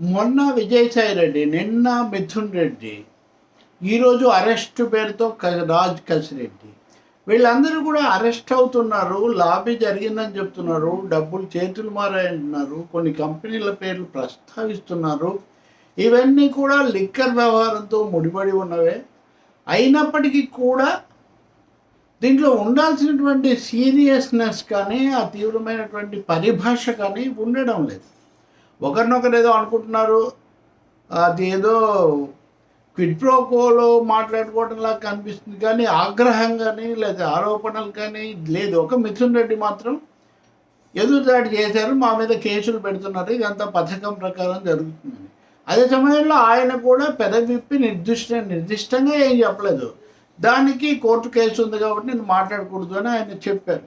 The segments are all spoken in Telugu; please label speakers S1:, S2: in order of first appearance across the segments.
S1: మొన్న విజయసాయి రెడ్డి నిన్న మిథున్ రెడ్డి ఈరోజు అరెస్ట్ పేరుతో క- రాజ్ కసిరెడ్డి వీళ్ళందరూ కూడా అరెస్ట్ అవుతున్నారు లాబీ జరిగిందని చెప్తున్నారు డబ్బులు చేతులు మారాయంటున్నారు కొన్ని కంపెనీల పేర్లు ప్రస్తావిస్తున్నారు. ఇవన్నీ కూడా లిక్కర్ వ్యవహారంతో ముడిపడి ఉన్నవే. అయినప్పటికీ కూడా దీంట్లో ఉండాల్సినటువంటి సీరియస్నెస్ కానీ ఆ తీవ్రమైనటువంటి పరిభాష కానీ ఉండడం లేదు. ఒకరినొకరు ఏదో అనుకుంటున్నారు. అది ఏదో క్విడ్ ప్రోకోలో మాట్లాడుకోవడంలా కనిపిస్తుంది కానీ ఆగ్రహం కానీ లేదా ఆరోపణలు కానీ లేదు. ఒక మిథున్ రెడ్డి మాత్రం ఎదురుదాడి చేశారు మా మీద కేసులు పెడుతున్నారు. ఇదంతా పథకం ప్రకారం జరుగుతుందని అదే సమయంలో ఆయన కూడా పెదవిప్పి నిర్దిష్ట నిర్దిష్టంగా ఏం చెప్పలేదు. దానికి కోర్టు కేసు ఉంది కాబట్టి నేను మాట్లాడకూడదు అని ఆయన చెప్పారు.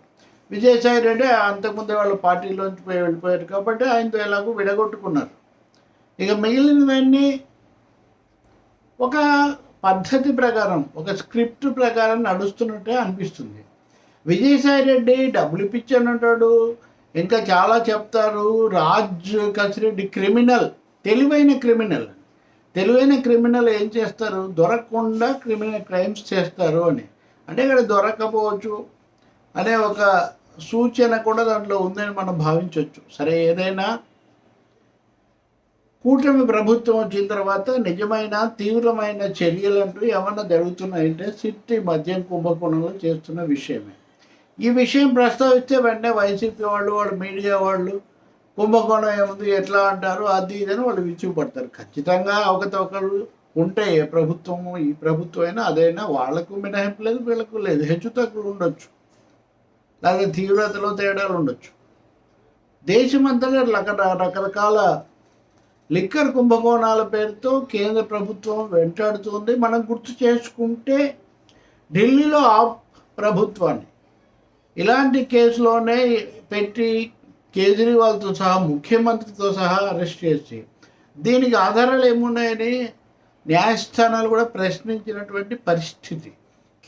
S1: విజయసాయి రెడ్డి అంతకుముందు వాళ్ళ పార్టీలోంచి పోయి వెళ్ళిపోయారు కాబట్టి ఆయనతో ఎలాగో విడగొట్టుకున్నారు. ఇక మిగిలినవన్నీ ఒక పద్ధతి ప్రకారం ఒక స్క్రిప్ట్ ప్రకారం నడుస్తున్నట్టే అనిపిస్తుంది. విజయసాయి రెడ్డి డబ్బులు ఇప్పించాను అంటాడు ఇంకా చాలా చెప్తారు రాజ్ కసిరెడ్డి క్రిమినల్ తెలివైన క్రిమినల్. తెలివైన క్రిమినల్ ఏం చేస్తారు? దొరకకుండా క్రిమినల్ క్రైమ్స్ చేస్తారు అని. అంటే ఇక్కడ దొరకపోవచ్చు అనే ఒక సూచన కూడా దాంట్లో ఉందని మనం భావించవచ్చు సరే ఏదైనా కూటమి ప్రభుత్వం వచ్చిన తర్వాత నిజమైన తీవ్రమైన చర్యలంటూ ఏమన్నా జరుగుతున్నాయంటే సిట్టి మద్యం కుంభకోణంలో చేస్తున్న విషయమే. ఈ విషయం ప్రస్తావిస్తే వెంటనే వైసీపీ వాళ్ళు వాళ్ళు మీడియా వాళ్ళు కుంభకోణం ఏముంది ఎట్లా అంటారు అది ఇదని వాళ్ళు విచ్చుపడతారు ఖచ్చితంగా అవకతవకలు ఉంటాయి ఏ ప్రభుత్వము ఈ ప్రభుత్వం అయినా అదైనా వాళ్ళకు మినహాయింపు లేదు వీళ్ళకు లేదు. హెచ్చు తగ్గులు ఉండొచ్చు. లేదా తీవ్రతలో తేడాలు ఉండొచ్చు. దేశమంతటా రక రకరకాల లిక్కర్ కుంభకోణాల పేరుతో కేంద్ర ప్రభుత్వం వెంటాడుతుంది. మనం గుర్తు చేసుకుంటే ఢిల్లీలో ఆ ప్రభుత్వాన్ని ఇలాంటి కేసులోనే పెట్టి కేజ్రీవాల్తో సహా ముఖ్యమంత్రితో సహా అరెస్ట్ చేసి దీనికి ఆధారాలు ఏమున్నాయని న్యాయస్థానాలు కూడా ప్రశ్నించినటువంటి పరిస్థితి.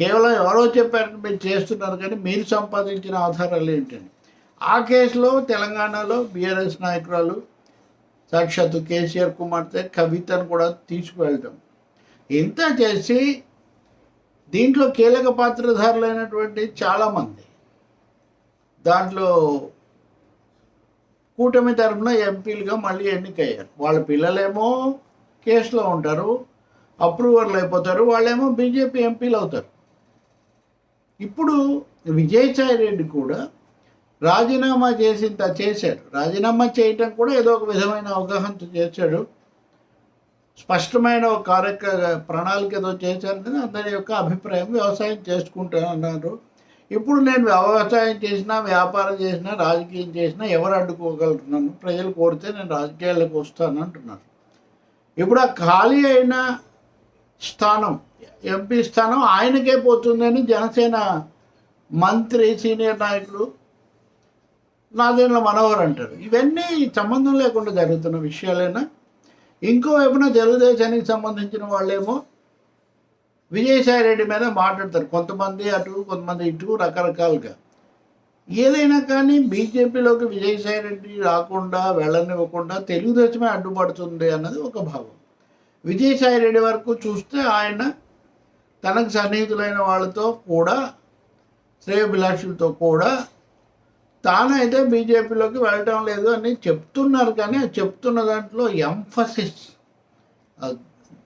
S1: కేవలం ఎవరో చెప్పారని మీరు చేస్తున్నారు కానీ మీరు సంపాదించిన ఆధారాలు ఏంటండి ఆ కేసులో తెలంగాణలో బీఆర్ఎస్ నాయకురాలు సాక్షాత్తు కేసీఆర్ కుమార్తె కవితను కూడా తీసుకువెళ్తాం. ఇంత చేసి దీంట్లో కీలక పాత్రధారులైనటువంటి చాలామంది. దాంట్లో కూటమి తరఫున ఎంపీలుగా మళ్ళీ ఎన్నికయ్యారు. వాళ్ళ పిల్లలేమో కేసులో ఉంటారు అప్రూవర్లు అయిపోతారు వాళ్ళేమో బీజేపీ ఎంపీలు అవుతారు. ఇప్పుడు విజయసాయి రెడ్డి కూడా రాజీనామా చేసింత చేశాడు. రాజీనామా చేయటం కూడా ఏదో ఒక విధమైన అవగాహనతో చేశాడు. స్పష్టమైన ఒక కార్యక్ర ప్రణాళిక ఏదో చేశారని అందరి యొక్క అభిప్రాయం వ్యవసాయం చేసుకుంటానన్నారు. ఇప్పుడు నేను వ్యవసాయం చేసినా వ్యాపారం చేసినా రాజకీయం చేసినా ఎవరు అడ్డుకోగలుగుతున్నాను ప్రజలు కోరితే నేను రాజకీయాలకు వస్తాను అంటున్నారు. ఇప్పుడు ఆ ఖాళీ అయిన స్థానం ఎంపీ స్థానం ఆయనకే పోతుందని జనసేన మంత్రి సీనియర్ నాయకుడు నాదేళ్ళ మనోహర్ అంటారు. ఇవన్నీ సంబంధం లేకుండా జరుగుతున్న విషయాలేనా? ఇంకో వైపున తెలుగుదేశానికి సంబంధించిన వాళ్ళేమో విజయసాయి రెడ్డి మీద మాట్లాడతారు. కొంతమంది అటు కొంతమంది ఇటు రకరకాలుగా. ఏదైనా కానీ బీజేపీలోకి విజయసాయి రెడ్డి రాకుండా వెళ్ళనివ్వకుండా తెలుగుదేశమే అడ్డుపడుతుంది అన్నది ఒక భావం. విజయసాయి రెడ్డి వరకు చూస్తే ఆయన తనకు సన్నిహితులైన వాళ్ళతో కూడా శ్రేయభిలాషులతో కూడా తానైతే బీజేపీలోకి వెళ్ళటం లేదు అని చెప్తున్నారు కానీ చెప్తున్న దాంట్లో ఎంఫసిస్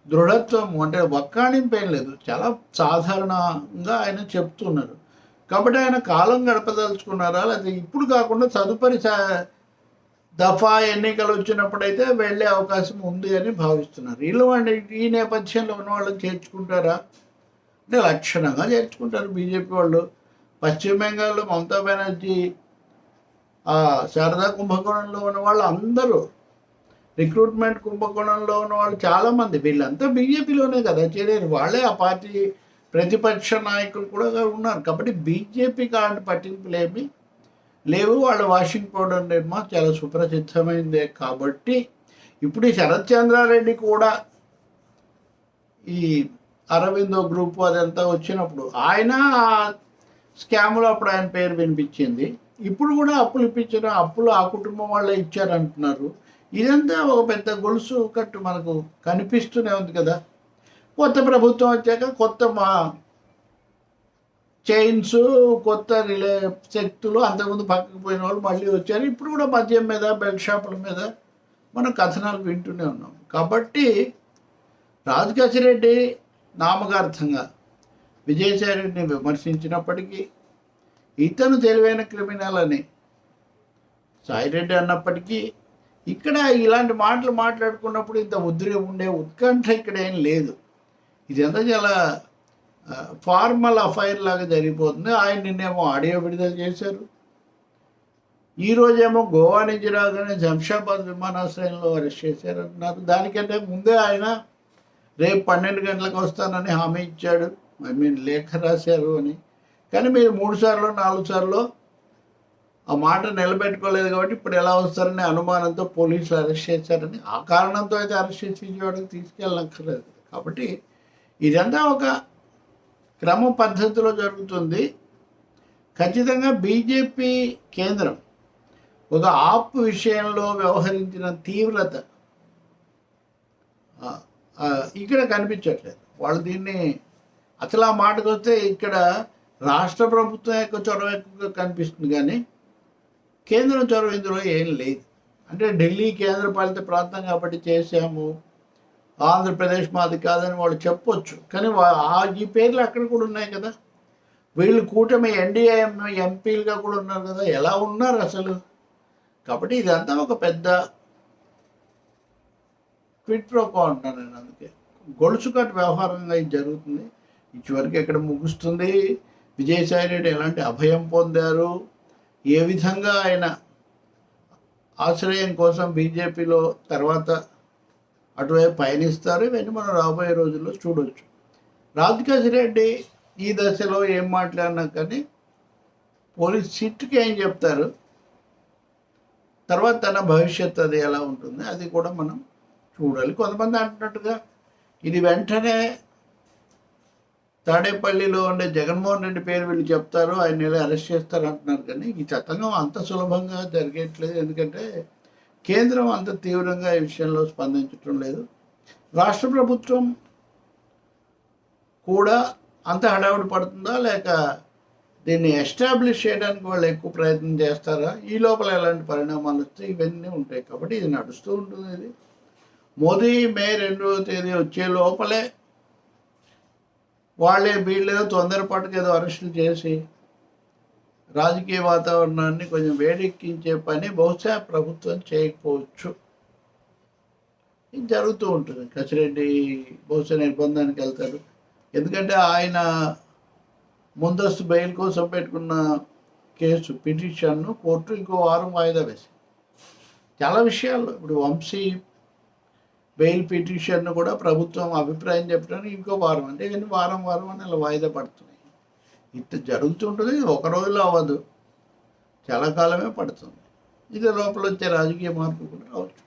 S1: దృఢత్వం అంటే వక్కాణింపేం లేదు. చాలా సాధారణంగా ఆయన చెప్తున్నారు. కాబట్టి ఆయన కాలం గడపదలుచుకున్నారా? లేకపోతే ఇప్పుడు కాకుండా తదుపరి సా- దఫా ఎన్నికలు వచ్చినప్పుడైతే వెళ్ళే అవకాశం ఉంది అని భావిస్తున్నారు. వీళ్ళు వాళ్ళు ఈ నేపథ్యంలో ఉన్న వాళ్ళు చేర్చుకుంటారా? అంటే లక్షణంగా చేర్చుకుంటారు బీజేపీ వాళ్ళు. పశ్చిమ బెంగాల్లో మమతా బెనర్జీ శారదా కుంభకోణంలో ఉన్న వాళ్ళు అందరూ రిక్రూట్మెంట్ కుంభకోణంలో ఉన్న వాళ్ళు చాలామంది. వీళ్ళంతా బీజేపీలోనే కదా చేరారు వాళ్ళే ఆ పార్టీ ప్రతిపక్ష నాయకులు కూడా ఉన్నారు. కాబట్టి బీజేపీ కాంటి పట్టింపులేమి లేవు వాళ్ళ వాషింగ్ పౌడర్ నిర్మా చాలా సుప్రసిద్ధమైందే. కాబట్టి ఇప్పుడు ఈ శరత్ చంద్రారెడ్డి కూడా ఈ అరవిందో గ్రూప్ అదంతా వచ్చినప్పుడు ఆయన స్కామ్లో అప్పుడు ఆయన పేరు వినిపించింది. ఇప్పుడు కూడా అప్పులు ఇప్పించారు అప్పులు ఆ కుటుంబం వాళ్ళే ఇచ్చారంటున్నారు. ఇదంతా ఒక పెద్ద గొలుసు కట్టు మనకు కనిపిస్తూనే ఉంది కదా. కొత్త ప్రభుత్వం వచ్చాక కొత్త మా చైన్స్ కొత్త రిలే శక్తులు అంతకుముందు పక్కకు పోయిన వాళ్ళు మళ్ళీ వచ్చారు. ఇప్పుడు కూడా మద్యం మీద బెల్ట్ షాపుల మీద మనం కథనాలు వింటూనే ఉన్నాం. కాబట్టి రాజకేశరెడ్డి నామకార్థంగా విజయసాయి రెడ్డిని విమర్శించినప్పటికీ ఇతను తెలివైన క్రిమినల్ అని సాయిరెడ్డి అన్నప్పటికీ ఇక్కడ ఇలాంటి మాటలు మాట్లాడుకున్నప్పుడు ఇంత ఉద్రేకం ఉండే ఉత్కంఠ ఇక్కడ ఏం లేదు. ఇదంతా చాలా ఫార్మల్ అఫైర్ లాగా జరిగిపోతుంది. ఆయన నిన్నేమో ఆడియో విడుదల చేశారు. ఈరోజేమో గోవా నుంచి రాగానే జంషాబాద్ విమానాశ్రయంలో అరెస్ట్ చేశారంటున్నారు. దానికంటే ముందే ఆయన రేపు పన్నెండు గంటలకు వస్తానని హామీ ఇచ్చాడు. ఐ మీన్ లేఖ రాశారు అని. కానీ మీరు మూడు సార్లు నాలుగు సార్లు ఆ మాట నిలబెట్టుకోలేదు కాబట్టి ఇప్పుడు ఎలా వస్తారనే అనుమానంతో పోలీసులు అరెస్ట్ చేశారని. ఆ కారణంతో అయితే అరెస్ట్ చేసి వాడికి తీసుకెళ్ళక్కర్లేదు కాబట్టి ఇదంతా ఒక క్రమ పద్ధతిలో జరుగుతుంది. ఖచ్చితంగా బీజేపీ కేంద్రం ఒక ఆప్ విషయంలో వ్యవహరించిన తీవ్రత ఇక్కడ కనిపించట్లేదు. వాళ్ళు దీన్ని అసలు ఆ మాటకు వస్తే ఇక్కడ రాష్ట్ర ప్రభుత్వం యొక్క చొరవ ఎక్కువగా కనిపిస్తుంది కానీ కేంద్రం చొరవ ఇందులో ఏం లేదు. అంటే ఢిల్లీ కేంద్రపాలిత ప్రాంతం కాబట్టి చేశాము. ఆంధ్రప్రదేశ్ మాది కాదని వాళ్ళు చెప్పొచ్చు. కానీ వా- ఆ ఈ పేర్లు అక్కడ కూడా ఉన్నాయి కదా. వీళ్ళు కూటమి ఎన్డీఏఎం ఎంపీలుగా కూడా ఉన్నారు కదా. ఎలా ఉన్నారు అసలు? కాబట్టి ఇదంతా ఒక పెద్ద క్విట్ ప్రోకో అంటాను నేను అందుకే. గొలుసు కట్ వ్యవహారంగా ఇది జరుగుతుంది. ఇటువరకు ఎక్కడ ముగుస్తుంది. విజయసాయి రెడ్డి ఎలాంటి అభయం పొందారు? ఏ విధంగా ఆయన ఆశ్రయం కోసం బీజేపీలో తర్వాత అటువైపు పయనిస్తారు. ఇవన్నీ మనం రాబోయే రోజుల్లో చూడొచ్చు. రాజకేశ్ రెడ్డి ఈ దశలో ఏం మాట్లాడినా కానీ పోలీస్ సిట్కి ఏం చెప్తారు? తర్వాత తన భవిష్యత్తు అది ఎలా ఉంటుంది? అది కూడా మనం చూడాలి. కొంతమంది అంటున్నట్టుగా ఇది వెంటనే తాడేపల్లిలో ఉండే జగన్మోహన్ రెడ్డి పేరు వీళ్ళు చెప్తారు. ఆయన ఎలా అరెస్ట్ చేస్తారు అంటున్నారు కానీ ఈ చట్టంగా అంత సులభంగా జరిగేట్లేదు. ఎందుకంటే కేంద్రం అంత తీవ్రంగా ఈ విషయంలో స్పందించటం లేదు. రాష్ట్ర ప్రభుత్వం కూడా అంత హడావుడి పడుతుందా? లేక దీన్ని ఎస్టాబ్లిష్ చేయడానికి వాళ్ళు ఎక్కువ ప్రయత్నం చేస్తారా? ఈ లోపల ఎలాంటి పరిణామాలు వస్తాయి? ఇవన్నీ ఉంటాయి కాబట్టి ఇది నడుస్తూ ఉంటుంది ఇది. మోదీ మే రెండవ తేదీ వచ్చే లోపలే వాళ్ళే వీళ్ళేదో తొందరపాటుగా ఏదో అరెస్టులు చేసి రాజకీయ వాతావరణాన్ని కొంచెం వేడెక్కించే పని బహుశా ప్రభుత్వం చేయకపోవచ్చు. ఇది జరుగుతూ ఉంటుంది. కసిరెడ్డి బహుశా నిర్బంధానికి వెళ్తారు ఎందుకంటే ఆయన ముందస్తు బెయిల్ కోసం పెట్టుకున్న కేసు పిటిషన్ను కోర్టు ఇంకో వారం వాయిదా వేసింది. చాలా విషయాలు. ఇప్పుడు వంశీ బెయిల్ పిటిషన్ను కూడా ప్రభుత్వం అభిప్రాయం చెప్పడానికి ఇంకో వారం. అంటే కానీ వారం వారం అని అలా వాయిదా పడుతున్నాయి. ఇంత జరుగుతుంటుంది ఒక రోజులో అవ్వదు. చాలా కాలమే పడుతుంది. ఇది లోపల వచ్చే రాజకీయ మార్పు కూడా రావచ్చు.